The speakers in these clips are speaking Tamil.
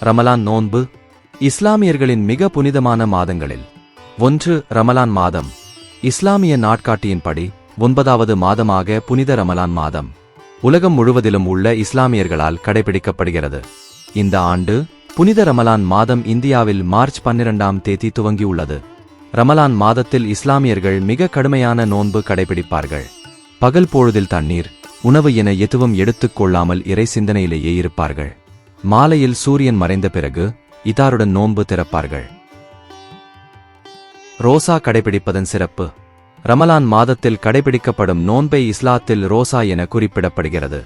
ரமலான் நோன்பு இஸ்லாமியர்களின் மிக புனிதமான மாதங்களில். ஒன்று ரமலான் மாதம். இஸ்லாமிய நாட்காட்டியின்படி ஒன்பதாவது மாதமாக புனித ரமலான் மாதம். உலகம் முழுவதிலும் உள்ள இஸ்லாமியர்களால் கடைபிடிக்கப்படுகிறது. இந்த ஆண்டு புனித ரமலான் மாதம் இந்தியாவில் மார்ச் பன்னிரண்டாம் தேதி துவங்கியுள்ளது. ரமலான் மாதத்தில் இஸ்லாமியர்கள் மிக கடுமையான நோன்பு கடைபிடிப்பார்கள். பகல் பொழுதில் தண்ணீர் உணவு என எதுவும் எடுத்துக் கொள்ளாமல் இறை சிந்தனையிலேயே இருப்பார்கள். மாலையில் சூரியன் மறைந்த பிறகு இதாருடன் நோன்பு திறப்பார்கள். ரோசா கடைபிடிப்பதன் சிறப்பு. ரமலான் மாதத்தில் கடைபிடிக்கப்படும் நோன்பை இஸ்லாத்தில் ரோசா என குறிப்பிடப்படுகிறது.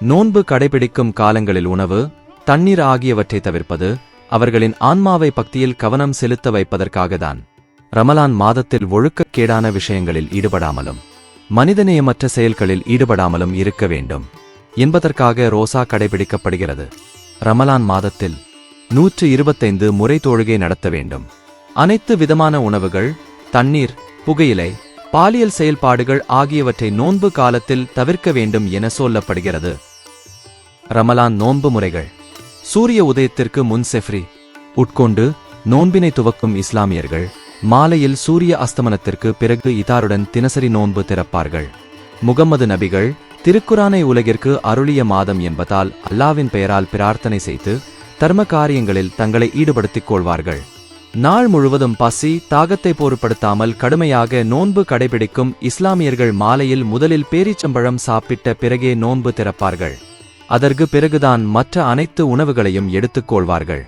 நோன்பு கடைபிடிக்கும் காலங்களில் உணவு தண்ணீர் ஆகியவற்றை தவிர்ப்பது அவர்களின் ஆன்மாவை பக்தியில் கவனம் செலுத்த வைப்பதற்காகத்தான். ரமலான் மாதத்தில் ஒழுக்கக்கேடான விஷயங்களில் ஈடுபடாமலும். மனிதநேயமற்ற செயல்களில் ஈடுபடாமலும் இருக்க வேண்டும். என்பதற்காக ரோசா கடைபிடிக்கப்படுகிறது. ரமலான் மாதத்தில் நூற்று இருபத்தைந்து முறை தொழுகை நடத்த வேண்டும். அனைத்து விதமான உணவுகள் தண்ணீர் புகையிலை பாலியல் செயல்பாடுகள் ஆகியவற்றை நோன்பு காலத்தில் தவிர்க்க வேண்டும் என சொல்லப்படுகிறது. ரமலான் நோன்பு முறைகள். சூரிய உதயத்திற்கு முன் செஃப்ரி உட்கொண்டு நோன்பினை துவக்கும் இஸ்லாமியர்கள் மாலையில் சூரிய அஸ்தமனத்திற்கு பிறகு இதாருடன் தினசரி நோன்பு திறப்பார்கள். முகம்மது நபிகள் திருக்குரானை உலகிற்கு அருளிய மாதம் என்பதால் அல்லாவின் பெயரால் பிரார்த்தனை செய்து தர்ம காரியங்களில் தங்களை ஈடுபடுத்திக் கொள்வார்கள். நாள் முழுவதும் பசி தாகத்தை பொருட்படுத்தாமல் கடுமையாக நோன்பு கடைபிடிக்கும் இஸ்லாமியர்கள் மாலையில் முதலில் பேரீச்சம்பழம் சாப்பிட்ட பிறகே நோன்பு திறப்பார்கள். அதற்கு பிறகுதான் மற்ற அனைத்து உணவுகளையும் எடுத்துக்கொள்வார்கள்